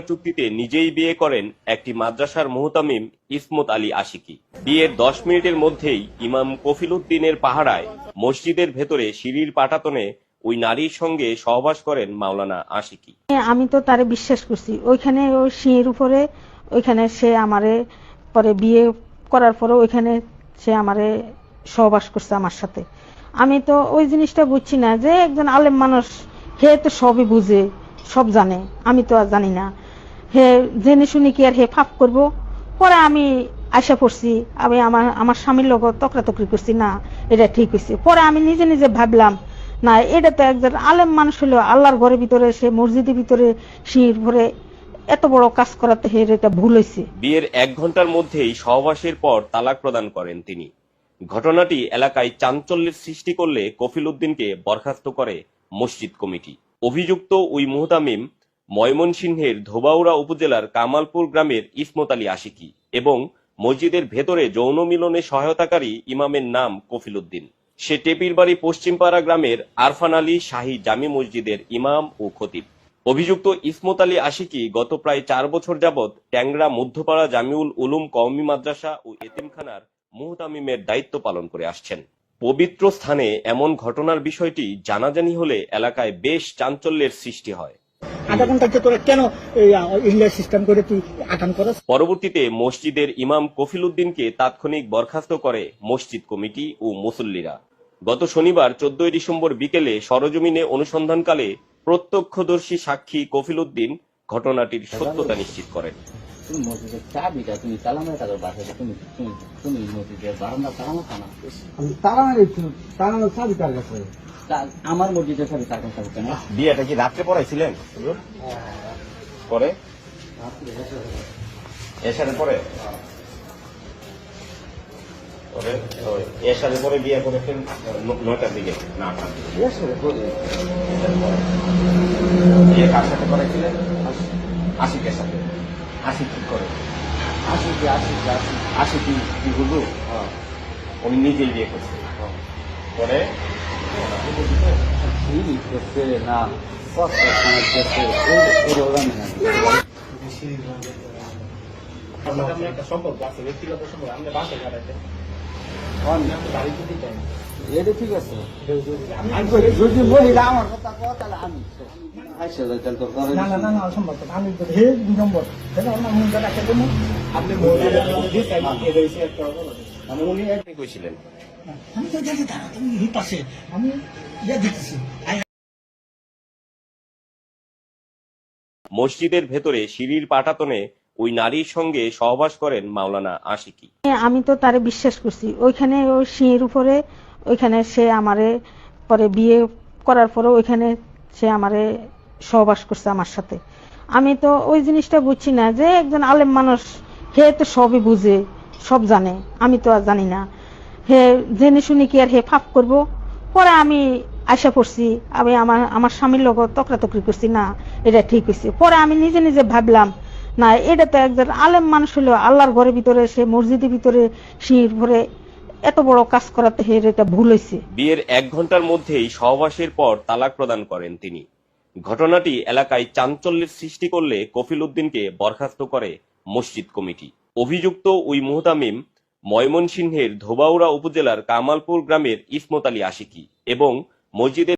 চুক্তিতে নিজেই বিয়ে করেন একটি মাদ্রাসার মুহতামিম ইসমত আলী আশিকি। বিয়ের দশ মিনিটের মধ্যেই ইমাম কফিল উদ্দিনের পাহারায় মসজিদের ভেতরে সিঁড়ির পাটাতনে ওই নারীর সঙ্গে সহবাস করেন মাওলানা আশিকি। আমি তো তারে বিশ্বাস করছি। ওইখানে ওই সিঁড়ির উপরে, ওইখানে সে আমারে পরে বিয়ে করার পরে ওইখানে সে আমারে সহবাস করছে আমার সাথে। আমি তো ওই জিনিসটা বুঝছি না যে একজন আলেম মানুষ, হে তো সবই বুঝে, সব জানে। আমি তো আর জানি না। হে, জেনে শুনি কি আর হে ফাপ করব? পরে আমি আশা পড়ছি, আমি আমার আমার স্বামীর লগত তকরাতকরি করছি, না, এটা ঠিক হয়েছে পরে আমি নিজে নিজে ভাবলাম, না, এটা তো একজন আলেম মানুষ হলো আল্লাহর ঘরের ভিতরে, সে মসজিদের ভিতরে, শির ভরে এত বড় কাজ করাতে হের এটা ভুল হয়েছে বিয়ের এক ঘণ্টার মধ্যেই সহবাসের পর তালাক প্রদান করেন তিনি। ঘটনাটি এলাকায় চাঞ্চল্যের সৃষ্টি করলে কফিল উদ্দিনকে বরখাস্ত করে মসজিদ কমিটি। অভিযুক্ত ওই মুহতামিম ময়মনসিংহের ধোবাউড়া উপজেলার কামালপুর গ্রামের ইসমত আলী আশিকি এবং মসজিদের ভেতরে যৌন মিলনে সহায়তাকারী ইমামের নাম কফিল উদ্দিন সে টেপির বাড়ি পশ্চিমপাড়া গ্রামের আরফান আলী শাহী জামি মসজিদের ইমাম ও খতিব। অভিযুক্ত ইসমত আলী আশিকি গত প্রায় চার বছর যাবৎ ট্যাংরা, মধ্যপাড়া, জামিউল উলুম কওমি মাদ্রাসা ও এতিমখানার মুহতামিমের দায়িত্ব পালন করে আসছেন। পবিত্র স্থানে এমন ঘটনার বিষয়টি জানাজানি হলে এলাকায় বেশ চাঞ্চল্যের সৃষ্টি হয়। আধা ঘণ্টার কেন সিস্টেম করে তুই পরবর্তীতে মসজিদের ইমাম কফিল উদ্দিনকে তাৎক্ষণিক বরখাস্ত করে মসজিদ কমিটি ও মুসল্লিরা। গত শনিবার, চোদ্দই ডিসেম্বর বিকেলে সরজমিনে অনুসন্ধানকালে প্রত্যক্ষদর্শী সাক্ষী কফিল উদ্দিন ঘটনাটির সত্যতা নিশ্চিত করেন। তুমি মসজিদের চাবিটা তুমি তালা মেরে তাদের বাসায় তুমি তুমি মসজিদের বারান্দা তালা মারতা না। আমি তারা মেরেছি তারা চাবি তার কাছে? আমার মসজিদের চাবি তার কাছে কেন বিয়েটা কি রাত্রে পড়াইছিলেন? পরে? এসারে পরে? পরে? ওই এসারে পরে বিয়ে করেছেন নয়টার দিকে না আটটার দিকে। বিয়ে কার সাথে করেছিলেন আশিকের সাথে। আশিক কি করে? আসি কি আসি কি আসি আশিক কি কি বলব? উনি নিজেই বিয়ে পরে? কি করছে? না কষ্ট করছে। এই না। এটা ঠিক আছে। যদি মহিলা আমার কথা তাহলে আমি আইসা যাই তাহলে তো ঘরে না না না না অসম্ভব আমি হে দুই নম্বর। দেখো আমার মুখটা রাখতে দেবো আপনি উনি একদিন কইছিলেন। আমি তো দেখি তারা তুমি এই পাশে। আমি ইয়ে মসজিদের ভেতরে সিঁড়ির পাটাতনে ওই নারীর সঙ্গে সহবাস করেন মাওলানা আশিকি। আমি তো তারে বিশ্বাস করছি। ওইখানে ওই সিঁড়ির উপরে ওইখানে সে আমারে পরে বিয়ে করার পরে ওইখানে সে আমারে সহবাস করছে আমার সাথে। আমি তো ওই জিনিসটা বুঝছি না যে একজন আলেম মানুষ, হে তো সবই বুঝে, সব জানে। আমি তো আর জানি না। হে জেনে শুনি কি আর হে ফাপ করব? পরে আমি আশা পড়ছি আমি আমার আমার স্বামীর লগত তকরাতকরি করছি, না, এটা ঠিক হয়েছে পরে আমি নিজে নিজে ভাবলাম, না, এটা তো একজন আলেম মানুষ হলো আল্লাহর ঘরের ভিতরে, সে মসজিদের ভিতরে শির ভরে এত বড় কাজ করাতে হের এটা ভুল হয়েছে বিয়ের এক ঘণ্টার মধ্যেই সহবাসের পর তালাক প্রদান করেন তিনি। ঘটনাটি এলাকায় চাঞ্চল্যের সৃষ্টি করলে কফিল উদ্দিনকে বরখাস্ত করে মসজিদ কমিটি। অভিযুক্ত ওই মুহতামিম ময়মনসিংহের ধোবাউড়া উপজেলার কামালপুর গ্রামের ইসমত আলী আশিকি এবং মসজিদের